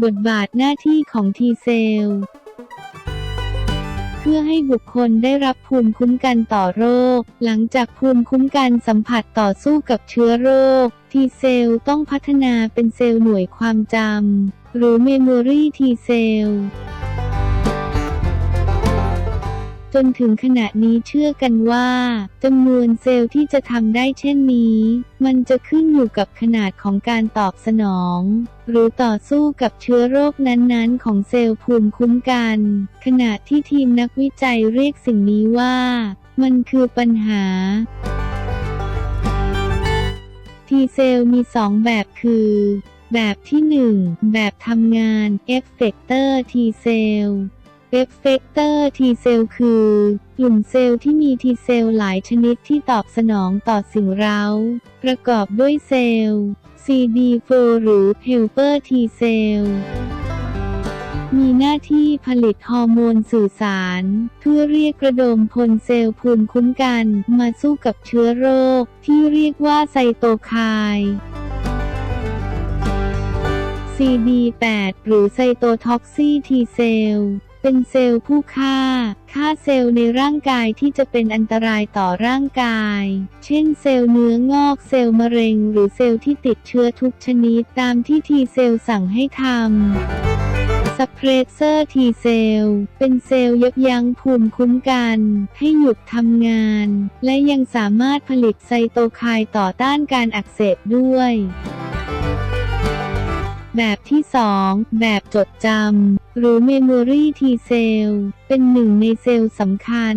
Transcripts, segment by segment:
บทบาทหน้าที่ของทีเซล เพื่อให้บุคคลได้รับภูมิคุ้มกันต่อโรค หลังจากภูมิคุ้มกันสัมผัสต่อสู้กับเชื้อโรค ทีเซลต้องพัฒนาเป็นเซลล์หน่วยความจำหรือ Memory T Cell จนถึงขณะนี้เชื่อกันว่าจำนวนเซลล์ที่จะทำได้เช่นนี้ มันจะขึ้นอยู่กับขนาดของการตอบสนอง หรือต่อสู้กับเชื้อโรคนั้นๆ ของเซลล์ภูมิคุ้มกัน ขณะที่ทีมนักวิจัยเรียกสิ่งนี้ว่า มันคือปัญหาทีเซลมีสองแบบคือ แบบที่ 1 แบบทำงาน effector T cell เอ ฟเฟกเตอร์ทีเซลคือกลุ่มเซลล์ที่มีทีเซลหลายชนิดที่ตอบสนองต่อสิ่งเร้า ประกอบด้วยเซลล์ CD4 หรือ helper T cell มีหน้าที่ผลิตฮอร์โมนสื่อสาร เพื่อเรียกระดมพลเซลล์ภูมิคุ้มกันมาสู้กับเชื้อโรค ที่เรียกว่าไซโตไคน์ CD8 หรือไซโตท็อกซีทีเซล เป็นเซลล์ผู้ฆ่า ฆ่าเซลล์ในร่างกายที่จะเป็นอันตรายต่อร่างกาย เช่นเซลล์เนื้องอก เซลล์มะเร็ง หรือเซลล์ที่ติดเชื้อทุกชนิดตามที่ทีเซลสั่งให้ทำซัพเพรเซอร์ทีเซลเป็นเซลล์ยับยั้งภูมิคุ้มกัน ให้หยุดทำงาน และยังสามารถผลิตไซโตไคน์ต่อต้านการอักเสบด้วย แบบที่ 2 แบบจดจำ หรือ Memory T Cell เป็นหนึ่งในเซลล์สำคัญ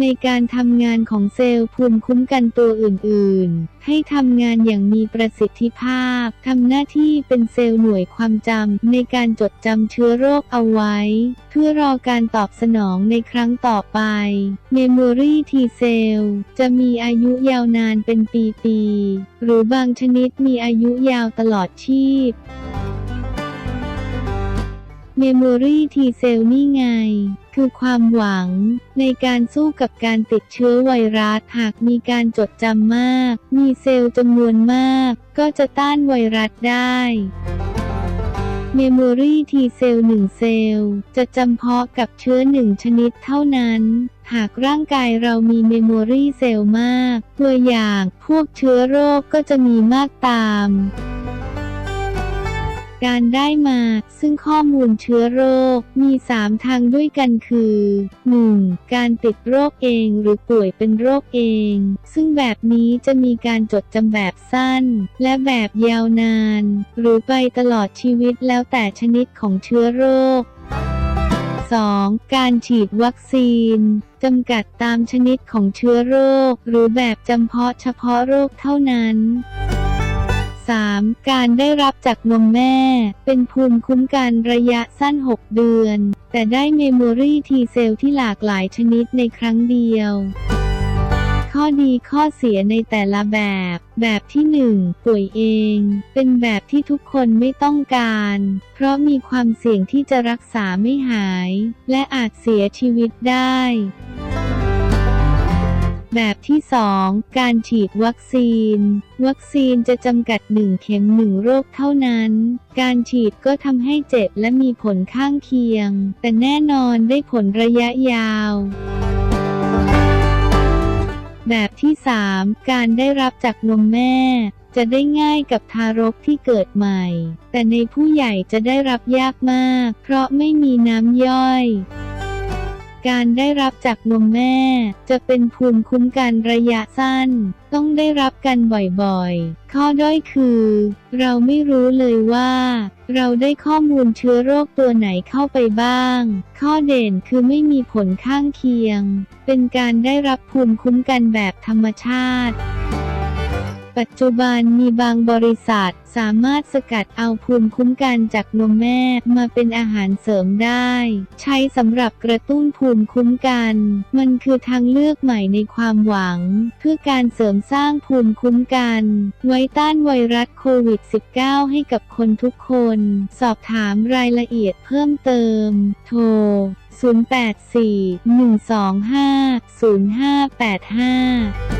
ในการทำงานของเซลล์ภูมิคุ้มกันตัวอื่นๆ ให้ทำงานอย่างมีประสิทธิภาพ ทำหน้าที่เป็นเซลล์หน่วยความจำในการจดจำเชื้อโรคเอาไว้ เพื่อรอการตอบสนองในครั้งต่อไป Memory T Cell จะมีอายุยาวนานเป็นปีๆ หรือบางชนิดมีอายุยาวตลอดชีพ Memory T Cell นี่ไง คือความหวัง ในการสู้กับการติดเชื้อไวรัส หากมีการจดจำมาก มีเซลล์จำนวนมาก ก็จะต้านไวรัสได้ Memory T Cell 1เซลล์จะจำเพาะกับเชื้อหนึ่งชนิดเท่านั้น หากร่างกายเรามี Memory Cell มาก ตัวอย่างพวกเชื้อโรคก็จะมีมากตาม การได้มา ซึ่งข้อมูลเชื้อโรค มี 3 ทางด้วยกันคือ 1. การติดโรคเองหรือป่วยเป็นโรคเอง ซึ่งแบบนี้จะมีการจดจำแบบสั้น และแบบยาวนาน หรือไปตลอดชีวิตแล้วแต่ชนิดของเชื้อโรค 2. การฉีดวัคซีนจำกัดตามชนิดของเชื้อโรค หรือแบบจำเพาะเฉพาะโรคเท่านั้น 3. การได้รับจากนมแม่ เป็นภูมิคุ้มกันระยะสั้น 6 เดือน แต่ได้เมมโมรีทีเซลที่หลากหลายชนิดในครั้งเดียวข้อดีข้อเสียในแต่ละแบบ แบบที่ 1 ป่วยเอง เป็นแบบที่ทุกคนไม่ต้องการ เพราะมีความเสี่ยงที่จะรักษาไม่หาย และอาจเสียชีวิตได้ แบบที่ 2 การฉีดวัคซีน วัคซีนจะจำกัด 1 เข็ม 1 โรคเท่านั้น การฉีดก็ทำให้เจ็บและมีผลข้างเคียง แต่แน่นอนได้ผลระยะยาวแบบที่ 3 การได้รับจากนมแม่ จะได้ง่ายกับทารกที่เกิดใหม่ แต่ในผู้ใหญ่จะได้รับยากมาก เพราะไม่มีน้ำย่อย การได้รับจากนมแม่ จะเป็นภูมิคุ้มกันระยะสั้น ต้องได้รับกันบ่อยๆ ข้อด้อยคือ เราไม่รู้เลยว่า เราได้ข้อมูลเชื้อโรคตัวไหนเข้าไปบ้าง ข้อเด่นคือไม่มีผลข้างเคียง เป็นการได้รับภูมิคุ้มกันแบบธรรมชาติ ปัจจุบันมีบางบริษัทสามารถสกัดเอาภูมิคุ้มกันจากนมแม่มาเป็นอาหารเสริมได้ ใช้สำหรับกระตุ้นภูมิคุ้มกัน มันคือทางเลือกใหม่ในความหวัง เพื่อการเสริมสร้างภูมิคุ้มกัน ไว้ต้านไวรัสโควิด -19 ให้กับคนทุกคน สอบถามรายละเอียดเพิ่มเติม โทร 084 125 0585